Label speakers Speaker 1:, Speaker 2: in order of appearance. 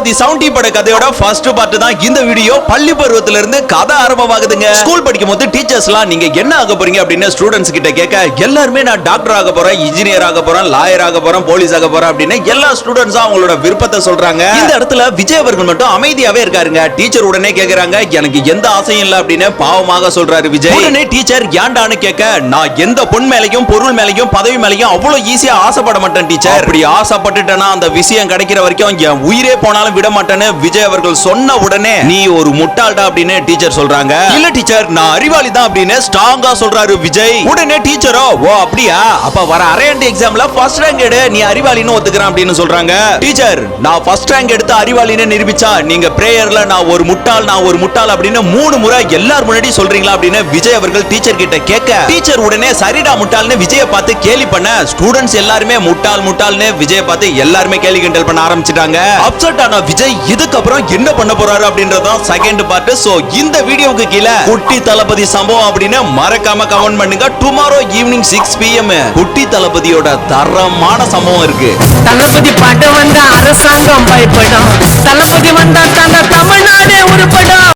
Speaker 1: தளபதி சவுண்டி பட கதையோட first part தான் இந்த வீடியோ பள்ளி பருவத்துல இருந்து கதை ஆரம்பமாகுதுங்க. ஸ்கூல் படிக்கும் போது டீச்சர்ஸ் எல்லாம் நீங்க என்ன ஆக போறீங்க? அப்படின்னு ஸ்டூடெண்ட்ஸ் கிட்ட கேட்க எல்லாருமே நான் டாக்டர் ஆக போறேன் இன்ஜினியர் ஆக போறேன் லாயர் ஆக போறேன் போலீஸ் ஆக போறேன் அப்படின்னு எல்லா ஸ்டூடெண்ட்ஸும் அவங்களோட விருப்பத்தை சொல்றாங்க. இந்த இடத்துல விஜய் அவர்கள் மட்டும் அமைதியாவே இருக்காருங்க. டீச்சர் உடனே கேக்குறாங்க எனக்கு எந்த ஆசையும் இல்ல அப்படின்னு பாவமாக சொல்றாரு விஜய். உடனே டீச்சர் ஏன்டான்னு கேட்க நான் எந்த பொன் மேலையும் பொருள் மேலையும் பதவி மேலையும் அவ்வளவு ஈஸியா ஆசைப்பட மாட்டேன் டீச்சர் அப்படி ஆசைப்பட்டுட்டேன்னா அந்த விஷயம் கிடைக்கிற வரைக்கும் என் உயிரே போனாலும் நான் விட மாட்டேன்னு விஜய் அவர்கள் சொன்ன உடனே நீ ஒரு முட்டாள்டா அப்படின்னு டீச்சர் சொல்றாங்க. இல்ல டீச்சர் நான் அறிவாளி தான் அப்படின்னு ஸ்ட்ராங்கா சொல்றாரு விஜய். உடனே டீச்சரோ ஓ அப்படியா? அப்ப வர அரையாண்டு எக்ஸாம்ல ஃபர்ஸ்ட் ரேங்க் எடு நீ அறிவாளின்னு ஒத்துக்கிறேன் அப்படின்னு சொல்றாங்க. டீச்சர் நான் ஃபர்ஸ்ட் ரேங்க் எடுத்து அறிவாளின்னு நிரூபிச்சா நீங்க பிரேயர்ல நான் ஒரு முட்டாள் நான் ஒரு முட்டாள் அப்படின்னு மூணு முறை எல்லார் முன்னாடி சொல்றீங்களா அப்படின்னு விஜய் அவர்கள் டீச்சர் கிட்ட கேட்க டீச்சர் உடனே சரிடா முட்டாள்னு விஜய பார்த்து கேலி பண்ண ஸ்டூடெண்ட்ஸ் எல்லாருமே முட்டாள் முட்டாள்னு விஜய பார்த்து எல்லாருமே கேலி கிண்டல் பண்ண ஆரம்பிச்சிட்டாங்க. அப்செட் ஆன விஜய் இதுக்கப்புறம் என்ன பண்ண போறாரு அப்படின்றதான் செகண்ட் பார்ட் சோ இந்த வீடியோவுக்கு கீழே குட்டி தளபதி சம்பவம் அப்படின்னு மறக்காம கமெண்ட் பண்ணுங்க. டுமாரோ ஈவினிங் சிக்ஸ் பிஎம் குட்டி தளபதியோட தரமான சம்பவம் இருக்கு.
Speaker 2: தளபதி பாட்டு வந்த அரசாங்கம் பயப்படும். தளபதி வந்தா தந்த தமிழ்நாடு